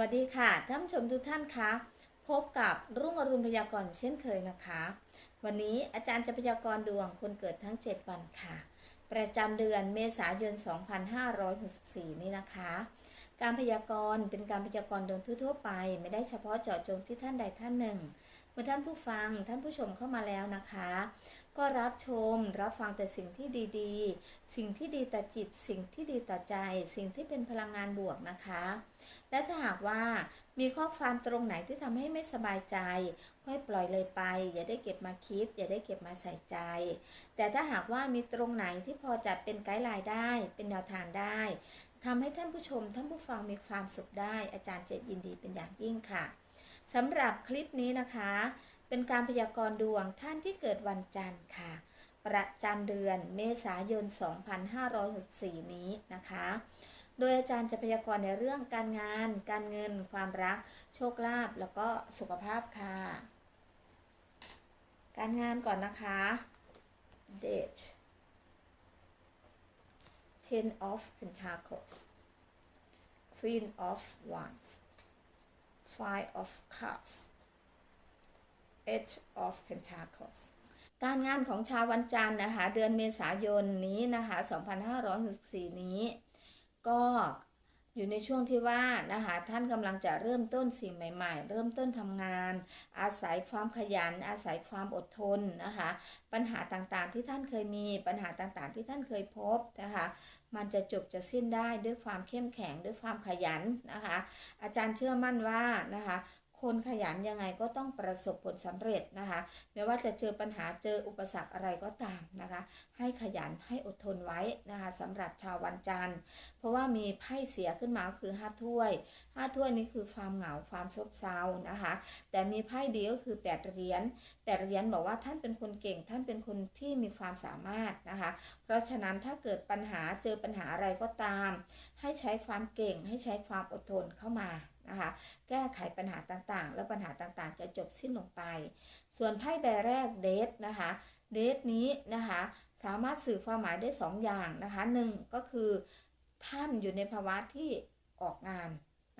วัสดีค่ะท่านผู้ชมทุกท่านคะพบกับรุ่งอรุณพยากรณ์เช่นเคยนะคะ วันนี้อาจารย์จะพยากรณ์ดวงคนเกิดทั้ง 7 วันค่ะ ประจำเดือนเมษายน 2564 นี้นะคะ การพยากรณ์เป็นการพยากรณ์ดวงทั่วไป ไม่ได้เฉพาะเจาะจงที่ท่านใดท่านหนึ่ง เมื่อท่านผู้ฟังท่านผู้ชมเข้ามาแล้วนะคะ ก็รับชมรับฟังแต่สิ่งที่ดีๆ สิ่งที่ดีต่อจิต สิ่งที่ดีต่อใจ สิ่งที่เป็นพลังงานบวกนะคะ และถ้าหากว่ามีข้อความตรงไหนที่ทำให้ไม่สบายใจ ค่อยปล่อยเลยไป อย่าได้เก็บมาคิด อย่าได้เก็บมาใส่ใจ แต่ถ้าหากว่ามีตรงไหนที่พอจะเป็นไกด์ไลน์ได้ เป็นแนวทางได้ทำให้ท่านผู้ชม ท่านผู้ฟังมีความสุขได้ อาจารย์เจะยินดีเป็นอย่างยิ่งค่ะสำหรับคลิปนี้นะคะ เป็นการพยากรณ์ดวงท่านที่เกิดวันจันทร์ค่ะ ประจำเดือนเมษายน 2564 นี้นะคะ โดยอาจารย์จะพยากรณ์ในเรื่องการงาน การเงิน ความรัก โชคลาภ แล้วก็สุขภาพค่ะ การงานก่อนนะคะ date ten of pentacles queen of wands five of cups eight of pentacles การงานของชาววันจันทร์นะคะ เดือนเมษายนนี้นะคะ 2564 นี้ ก็อยู่ในช่วงที่ว่านะคะท่านกำลังจะเริ่มต้นสิ่งใหม่ ๆ เริ่มต้นทำงาน อาศัยความขยัน อาศัยความอดทนนะคะปัญหาต่างๆที่ท่านเคยมีปัญหาต่างๆ ที่ท่านเคยพบนะคะมันจะจบจะสิ้นได้ด้วยความเข้มแข็งด้วยความขยันนะคะอาจารย์เชื่อมั่นว่านะคะ คนขยันยังไงก็ต้องประสบผลสำเร็จนะคะไม่ว่าจะเจอปัญหาเจออุปสรรคอะไรก็ตามนะคะ ให้ขยันให้อดทนไว้นะคะสำหรับชาววันจันทร์ เพราะว่ามีไพ่เสียขึ้นมาคือห้าถ้วยห้าถ้วยนี้คือความเหงาความซบเซานะคะ แต่มีไพ่ดีก็คือแปดเหรียญแปดเหรียญบอกว่าท่านเป็นคนเก่ง ท่านเป็นคนที่มีความสามารถนะคะ เพราะฉะนั้นถ้าเกิดปัญหาเจอปัญหาอะไรก็ตาม ให้ใช้ความเก่งให้ใช้ความอดทนเข้ามา นะคะ แก้ไขปัญหาต่างๆ แล้วปัญหาต่างๆ จะจบสิ้นลงไป ส่วนไพ่ใบแรกเดทนะคะเดทนี้นะคะสามารถสื่อความหมายได้2อย่างนะคะหนึ่งก็คือท่านอยู่ในภาวะที่ออกงาน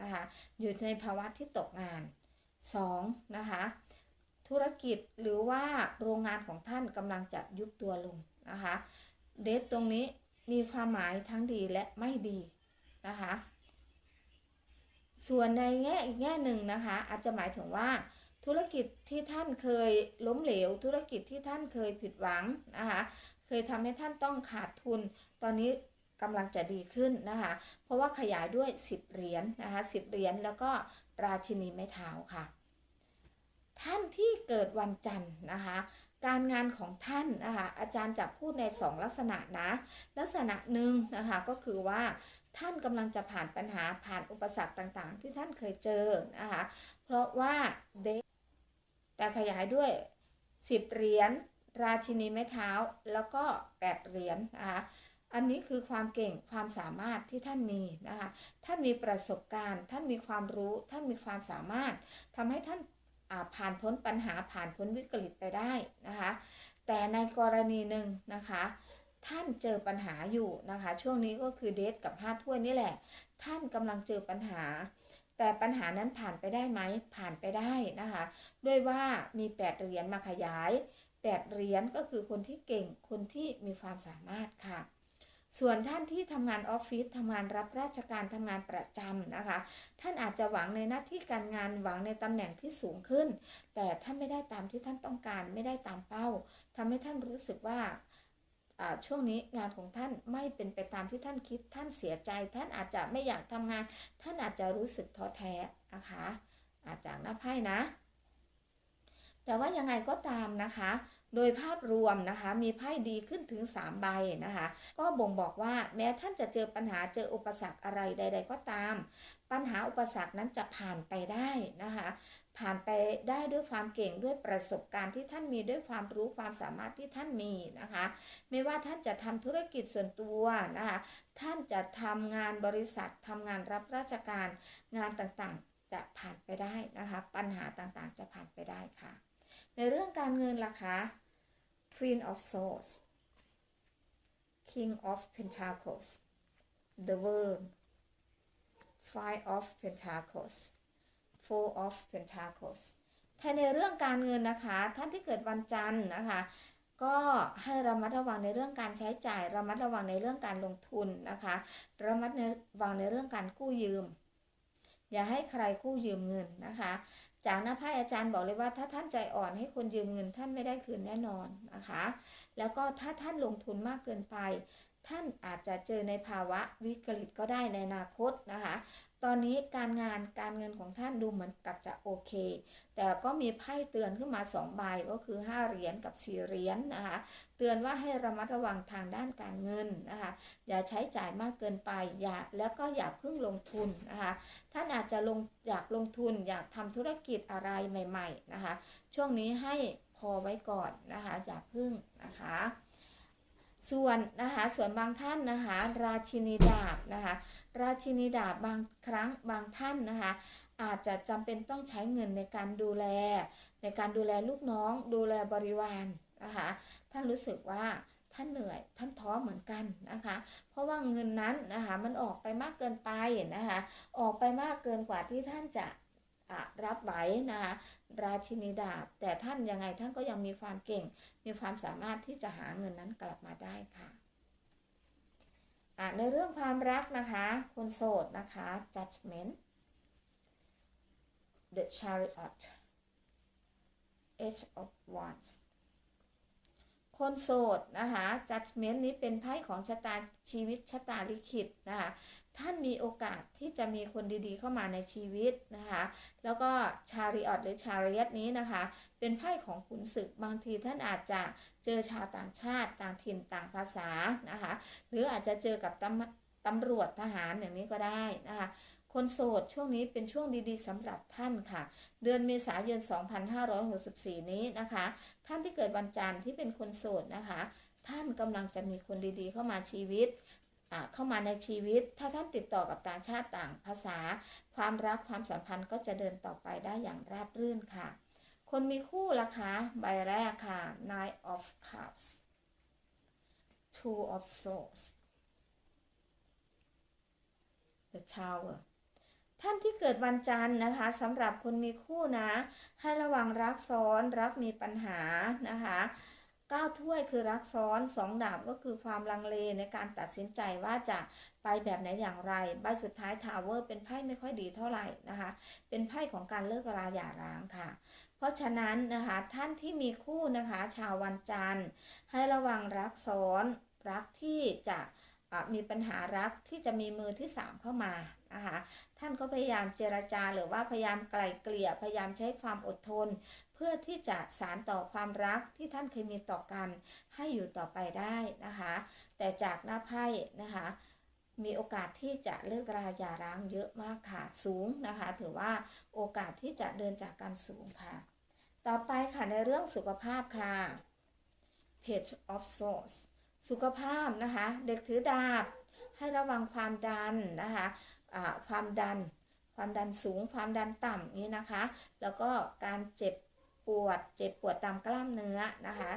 นะคะอยู่ในภาวะที่ตกงาน 2 นะคะธุรกิจหรือว่าโรงงานของท่านกำลังจะยุบตัวลงนะคะเดทตรงนี้มีความหมายทั้งดีและไม่ดีนะคะ ส่วนในแง่อีกแง่หนึ่งนะคะ อาจจะหมายถึงว่า ธุรกิจที่ท่านเคยล้มเหลว ธุรกิจที่ท่านเคยผิดหวังนะคะเคยทำให้ท่านต้องขาดทุน ตอนนี้กำลังจะดีขึ้นนะคะ เพราะว่าขยายด้วย 10 เหรียญนนะคะ10เหรียญแล้วก็ราชินีไม้เท้าค่ะ ท่านที่เกิดวันจันทร์นะคะการงานของท่านนะคะอาจารย์จะพูดใน 2 ลักษณะนะ ลักษณะหนึ่งนะคะก็คือว่า ท่านกำลังจะผ่านปัญหาผ่านอุปสรรคต่างๆ ที่ท่านเคยเจอนะคะเพราะว่าเดแต่ขยายด้วย 10 เหรียญราชินีไม้เท้าแล้วก็ 8 เหรียญนะคะอันนี้คือความเก่งความสามารถที่ท่านมีนะคะท่านมีประสบการณ์ ท่านมีความรู้ ท่านมีความสามารถทำให้ท่านผ่านพ้นปัญหาผ่านพ้นวิกฤตไปได้นะคะแต่ในกรณีหนึ่งนะคะ ท่านเจอปัญหาอยู่นะคะ ช่วงนี้ก็คือเดทกับห้าถ้วยนี่แหละ ท่านกำลังเจอปัญหา แต่ปัญหานั้นผ่านไปได้ไหมผ่านไปได้นะคะ ด้วยว่ามีแปดเหรียญมาขยายแปดเหรียญก็คือคนที่เก่งคนที่มีความสามารถค่ะส่วนท่านที่ทำงานออฟฟิศทำงานรับราชการทำงานประจำนะคะ ท่านอาจจะหวังในหน้าที่การงานหวังในตำแหน่งที่สูงขึ้น แต่ท่านไม่ได้ตามที่ท่านต้องการไม่ได้ตามเป้าทำให้ท่านรู้สึกว่า ช่วงนี้งานของท่านไม่เป็นไปตามที่ท่านคิด ท่านเสียใจ ท่านอาจจะไม่อยากทำงาน ท่านอาจจะรู้สึกท้อแท้นะคะ อาจจากหน้าไพ่นะ แต่ว่ายังไงก็ตามนะคะ โดยภาพรวมนะคะมีไพ่ดีขึ้นถึง 3 ใบนะคะ ก็บ่งบอกว่าแม้ท่านจะเจอปัญหาเจออุปสรรคอะไรใด ๆ ก็ตาม ปัญหาอุปสรรคนั้นจะผ่านไปได้นะคะ ผ่านไปได้ด้วยความเก่งด้วยประสบการณ์ที่ท่านมีด้วยความรู้ความสามารถที่ท่านมีนะคะ ไม่ว่าท่านจะทำธุรกิจส่วนตัวนะคะท่านจะทำงานบริษัททำงานรับราชการงานต่างๆจะผ่านไปได้นะคะ ปัญหาต่างๆจะผ่านไปได้ค่ะ ในเรื่องการเงินล่ะคะ Queen of Swords King of Pentacles The World five of pentacles four of pentacles ถ้าในเรื่องการเงินนะคะ ท่านที่เกิดวันจันทร์นะคะ ก็ให้ระมัดระวังในเรื่องการใช้จ่าย ระมัดระวังในเรื่องการลงทุนนะคะ ระมัดระวังในเรื่องการกู้ยืม อย่าให้ใครกู้ยืมเงินนะคะ จากหน้าไพ่อาจารย์บอกเลยว่าถ้าท่านใจอ่อนให้คนยืมเงิน ท่านไม่ได้คืนแน่นอนนะคะ แล้วก็ถ้าท่านลงทุนมากเกินไปท่านอาจจะเจอในภาวะวิกฤตก็ได้ในอนาคตนะคะ ตอนนี้การงานการเงินของท่านดูเหมือนกับจะโอเค แต่ก็มีไพ่เตือนขึ้นมา2ใบก็คือ 5 เหรียญกับ4เหรียญนะคะ เตือนว่าให้ระมัดระวังทางด้านการเงินนะคะ อย่าใช้จ่ายมากเกินไป อย่าแล้วก็อย่าเพิ่งลงทุนนะคะ ท่านอาจจะลงอยากลงทุนอยากทำธุรกิจอะไรใหม่ ๆนะคะ ช่วงนี้ให้พอไว้ก่อนนะคะ อย่าพึ่งนะคะ ส่วนนะคะส่วนบางท่านนะคะราชินีดาบนะคะราชินีดาบบางครั้งบางท่านนะคะอาจจะจำเป็นต้องใช้เงินในการดูแล ในการดูแลลูกน้อง ดูแลบริวารนะคะท่านรู้สึกว่าท่านเหนื่อยท่านท้อเหมือนกันนะคะ เพราะว่าเงินนั้นนะคะมันออกไปมากเกินไปนะคะออกไปมากเกินกว่าที่ท่านจะ รับไหวนะคะราชินีดาบ แต่ท่านยังไงท่านก็ยังมีความเก่ง มีความสามารถที่จะหาเงินนั้นกลับมาได้ค่ะในเรื่องความรักนะคะ คนโสดนะคะ judgment the chariot eight of wands คนโสดนะคะ judgment นี้เป็นไพ่ของชะตาชีวิตชะตาลิขิตนะคะ ท่านมีโอกาสที่จะมีคนดีๆเข้ามาในชีวิตนะคะ แล้วก็ชาริออตหรือชาริยตนี้นะคะ เป็นไพ่ของขุนศึกบางทีท่านอาจจะเจอชาวต่างชาติต่างถิ่นต่างภาษานะคะ หรืออาจจะเจอกับตำตำรวจทหารอย่างนี้ก็ได้นะคะคนโสดช่วงนี้เป็นช่วงดีๆสำหรับท่านค่ะ เดือนเมษายน 2564 นี้นะคะ ท่านที่เกิดวันจันทร์ที่เป็นคนโสดนะคะ ท่านกำลังจะมีคนดีๆเข้ามาชีวิต เข้ามาในชีวิต ถ้าท่านติดต่อกับต่างชาติต่างภาษา ความรักความสัมพันธ์ก็จะเดินต่อไปได้อย่างราบรื่นค่ะ คนมีคู่ล่ะคะใบแรกค่ะ Nine of Cups Two of Swords The Tower ท่านที่เกิดวันจันทร์นะคะสำหรับคนมีคู่นะ ให้ระวังรักซ้อนรักมีปัญหานะคะ เก้าถ้วยคือรักซ้อนสองดาบก็คือความลังเลในการตัดสินใจว่าจะไปแบบไหนอย่างไร ใบสุดท้ายทาวเวอร์เป็นไพ่ไม่ค่อยดีเท่าไหร่นะคะ เป็นไพ่ของการเลิกราหย่าร้างค่ะ เพราะฉะนั้นนะคะท่านที่มีคู่นะคะ ชาววันจันทร์ ให้ระวังรักซ้อนรักที่จะ มีปัญหารักที่จะมีมือที่สามเข้ามานะคะท่านก็พยายามเจรจาหรือว่าพยายามไกล่เกลี่ยพยายามใช้ความอดทน เพื่อที่จะสารต่อความรักที่ท่านเคยมีต่อกัน ให้อยู่ต่อไปได้นะคะ แต่จากหน้าไพ่นะคะมีโอกาสที่จะเลิกราหย่าร้างเยอะมากค่ะสูงนะคะ ถือว่าโอกาสที่จะเดินจากกันสูงค่ะ ต่อไปค่ะในเรื่องสุขภาพค่ะ Page of Swords สุขภาพนะคะ เด็กถือดาบ ให้ระวังความดันนะคะความดัน ความดันสูง ความดันต่ำนี้นะคะ แล้วก็การเจ็บปวด เจ็บปวดตามกล้ามเนื้อนะคะ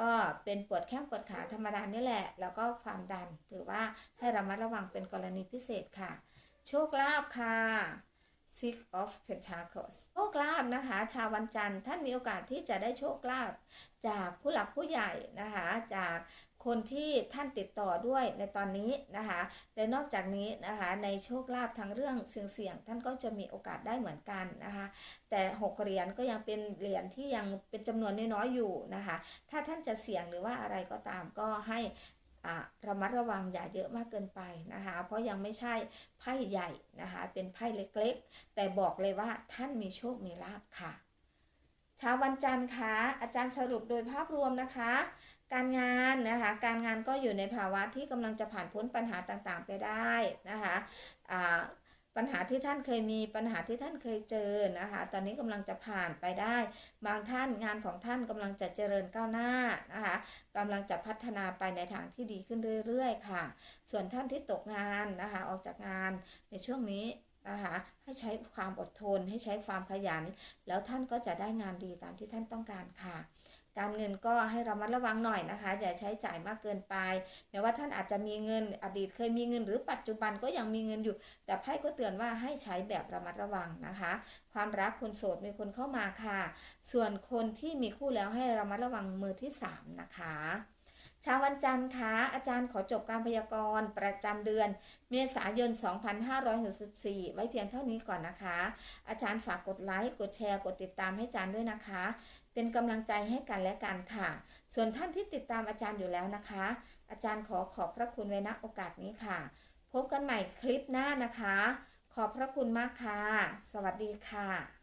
ก็เป็นปวดแข้งปวดขาธรรมดานี่แหละ แล้วก็ความดัน ถือว่าให้ระมัดระวังเป็นกรณีพิเศษค่ะ โชคลาภค่ะ Six of Pentacles โชคลาภนะคะ ชาววันจันทร์ท่านมีโอกาสที่จะได้โชคลาภจากผู้หลักผู้ใหญ่นะคะ จาก คนที่ท่านติดต่อด้วยในตอนนี้นะคะและนอกจากนี้นะคะในโชคลาภทางเรื่องเสี่ยงๆท่านก็จะมีโอกาสได้เหมือนกันนะคะแต่6เหรียญก็ยังเป็นเหรียญที่ยังเป็นจำนวนน้อยๆอยู่นะคะถ้าท่านจะเสี่ยงหรือว่าอะไรก็ตามก็ให้ระมัดระวังอย่าเยอะมากเกินไปนะคะ เพราะยังไม่ใช่ไพ่ใหญ่นะคะ เป็นไพ่เล็กๆ แต่บอกเลยว่าท่านมีโชคมีลาภค่ะเช้าวันจันทร์คะอาจารย์สรุปโดยภาพรวมนะคะ การงานนะคะ การงานก็อยู่ในภาวะที่กำลังจะผ่านพ้นปัญหาต่างๆ ไปได้นะคะปัญหาที่ท่านเคยมีปัญหาที่ท่านเคยเจอนะคะ ตอนนี้กำลังจะผ่านไปได้ บางท่านงานของท่านกำลังจะเจริญก้าวหน้านะคะกำลังจะพัฒนาไปในทางที่ดีขึ้นเรื่อยๆ ค่ะ ส่วนท่านที่ตกงานนะคะ ออกจากงานในช่วงนี้นะคะให้ใช้ความอดทนให้ใช้ความขยัน แล้วท่านก็จะได้งานดีตามที่ท่านต้องการค่ะ การเงินก็ให้ระมัดระวังหน่อยนะคะ อย่าใช้จ่ายมากเกินไปแม้ว่าท่านอาจจะมีเงินอดีตเคยมีเงิน หรือปัจจุบันก็ยังมีเงินอยู่ แต่ไพ่ก็เตือนว่าให้ใช้แบบระมัดระวังนะคะ ความรักคนโสดมีคนเข้ามาค่ะ ส่วนคนที่มีคู่แล้วให้ระมัดระวังมือที่สามนะคะเช้าวันจันทร์คะอาจารย์ขอจบการพยากรณ์ประจำเดือน เมษายน 2564 ไว้เพียงเท่านี้ก่อนนะคะ อาจารย์ฝากกดไลค์ กดแชร์ กดติดตามให้อาจารย์ด้วยนะคะ เป็นกำลังใจให้กันและกันค่ะ ส่วนท่านที่ติดตามอาจารย์อยู่แล้วนะคะ อาจารย์ขอขอบพระคุณไว้ณโอกาสนี้ค่ะ พบกันใหม่คลิปหน้านะคะ ขอบพระคุณมากค่ะ สวัสดีค่ะ